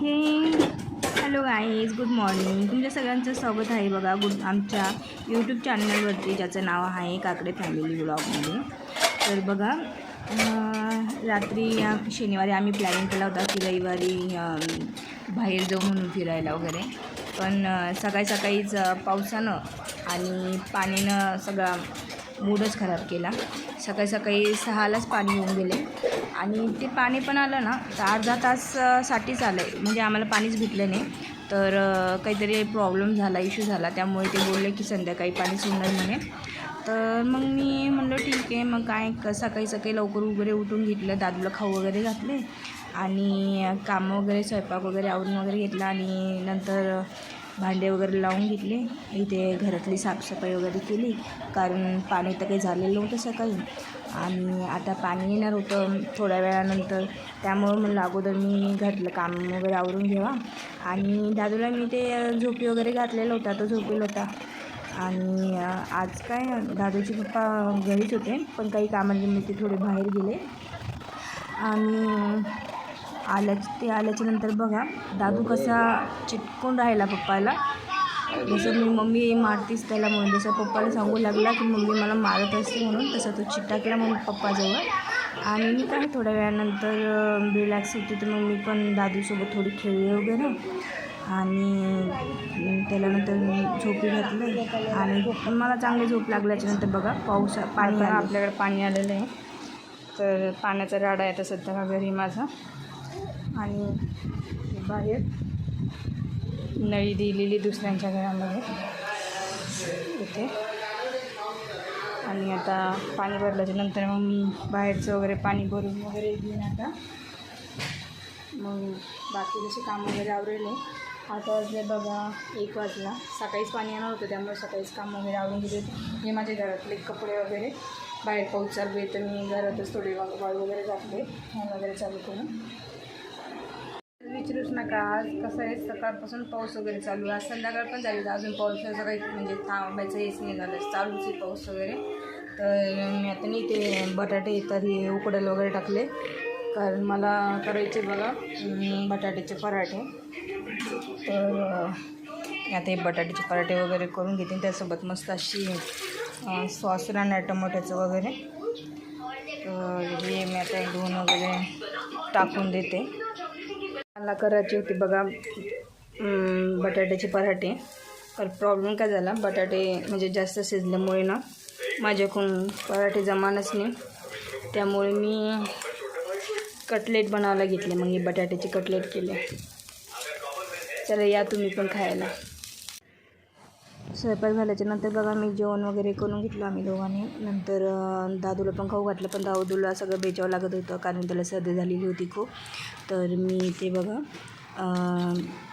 हे. Hello guys good morning तुमच्या सगळ्यांचं स्वागत आहे बघा. गुड आमच्या यूट्यूब चॅनलवरती ज्याचं नाव आहे काकडे फॅमिली ब्लॉगमध्ये तर बघा रात्री शनिवारी आम्ही प्लॅनिंग केला होता की रविवारी बाहेर जाऊ म्हणून फिरायला वगैरे. पण सकाळी सकाळीच पावसानं आणि पाण्यानं सगळा मूडच खराब केला. सकाळी सकाळी सहालाच पाणी येऊन गेले. आणि ते पाणी पण आलं ना तर अर्धा ताससाठीच आलं आहे म्हणजे आम्हाला पाणीच भेटलं नाही. तर काहीतरी प्रॉब्लेम झाला इश्यू झाला. त्यामुळे ते बोलले की संध्याकाळी पाणी सोडणार म्हणे. तर मग मी म्हणलं ठीक आहे मग काय सकाळी सकाळी लवकर वगैरे उठून घेतलं. दादूला खाऊ वगैरे घातले. आणि कामं वगैरे स्वयंपाक वगैरे आवरून वगैरे घेतला. आणि नंतर भांडे वगैरे लावून घेतले. इथे घरातली साफसफाई वगैरे केली. कारण पाणी तर काही झालेलं नव्हतं सकाळी. आणि आता पाणी येणार होतं थोड्या वेळानंतर. त्यामुळं म्हणलं अगोदर मी घातलं काम वगैरे आवरून घ्यावा आणि दादूला मी ते झोपी वगैरे घातलेला होता. तो झोपेल होता. आणि आज काय दादूचे पप्पा घरीच होते. पण काही कामानिमित्त थोडे बाहेर गेले. आणि आल्याच ते आल्याच्यानंतर बघा दादू कसा चिटकून राहिला पप्पाला. जसं मी मम्मी मारतीस त्याला म्हणून जसं पप्पाला सांगू लागला की मम्मी मला मारत असते म्हणून तसं तो चिटकला म्हणून पप्पाजवळ. आणि मी काय थोड्या वेळानंतर रिलॅक्स होते तर मग मी पण दादूसोबत थोडी खेळली वगैरे. आणि त्याला नंतर मी झोपी घातलं. आणि मला चांगली झोप लागल्याच्यानंतर बघा पाऊस पाणी आपल्याकडे पाणी आलेलं आहे. तर पाण्याचा राडा आहे आता सध्या घरी माझा. आणि बाहेर नळी दिलेली दुसऱ्यांच्या घरामध्ये. इथे. आणि आता पाणी भरल्याच्या नंतर मग मी बाहेरचं वगैरे पाणी भरून वगैरे घेईन आता. मग बाकी जसे काम वगैरे आवरेले आता वाजले बघा एक वाजला. सकाळीच पाणी येणार होतं त्यामुळे सकाळीच काम वगैरे आवरून गेले होते हे माझे घरातले कपडे वगैरे. बाहेर पाऊस चालू आहे तर मी घरातच थोडे वा- वाळू वगैरे टाकले फॅन वगैरे चालू करून. विचारूच नका. आज कसं आहे सकाळपासून पाऊस वगैरे चालू आहे. आज संध्याकाळ पण झाली अजून पावसाचं काही म्हणजे थांबायचं हेच नाही झालं. चालूच आहे पाऊस वगैरे. तर मी आता नाही ते बटाटे तर हे उकडेल वगैरे टाकले. कारण मला करायचे बघा बटाट्याचे पराठे. तर आता हे बटाट्याचे पराठे वगैरे करून घेते. त्यासोबत मस्त अशी सॉस राहणार टमाट्याचं वगैरे. तर हे मी आता धुवून वगैरे टाकून देते. मला करायची होती बघा बटाट्याचे पराठे. पण प्रॉब्लेम काय झाला? बटाटे म्हणजे जास्त शिजल्यामुळे ना माझ्याकडून पराठे जमानच नाही. त्यामुळे मी कटलेट बनवायला घेतले मग हे बटाट्याचे कटलेट केले. चला या तुम्ही पण खायला. स्वयंपाक झाल्याच्यानंतर बघा मी जेवण वगैरे करून घेतलं आम्ही दोघांनी. नंतर दादूला पण खाऊ घातलं पण दादूला सगळं बेचावं लागत होतं कारण त्याला सर्दी झालेली होती खूप. तर मी ते बघा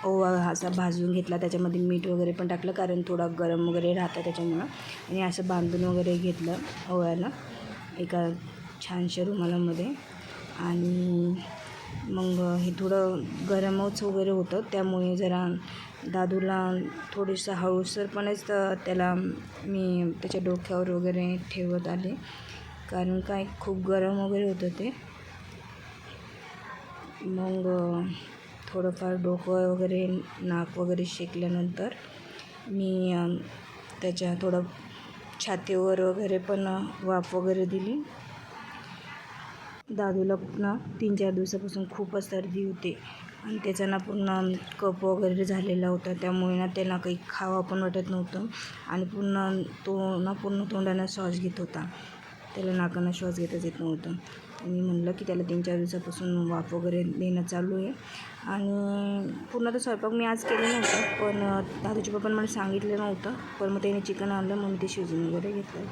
ओवा असा भाजून घेतला त्याच्यामध्ये मीठ वगैरे पण टाकलं कारण थोडा गरम वगैरे राहतं त्याच्यामुळं. आणि असं बांधून वगैरे घेतलं ओव्याला एका छानशा रुमालामध्ये. आणि मग हे थोडं गरमच वगैरे होतं. त्यामुळे जरा दादूला थोडीसं हळूसरपणेच तर त्याला मी त्याच्या डोक्यावर वगैरे ठेवत आले. कारण काय खूप गरम वगैरे होतं ते. मग थोडंफार डोकं वगैरे नाक वगैरे शेकल्यानंतर मी त्याच्या थोडं छातीवर वगैरे पण वाफ वगैरे दिली. दादूला ना तीन चार दिवसापासून खूपच सर्दी होते. आणि त्याचा ना पूर्ण कप वगैरे झालेला होता. त्यामुळे ना त्याला काही खावा पण वाटत नव्हतं. आणि पूर्ण तो ना पूर्ण तोंडानं श्वास घेत होता. त्याला नाकानं श्वास घेताच येत नव्हतं. मी म्हणलं की त्याला तीन चार दिवसापासून वाफ वगैरे देणं चालू आहे. आणि पूर्ण तर स्वयंपाक मी आज केलं नव्हतं पण दादूच्या पण मला सांगितलं नव्हतं. पण मग त्याने चिकन आणलं मग मी ते शिजून वगैरे घेतलं.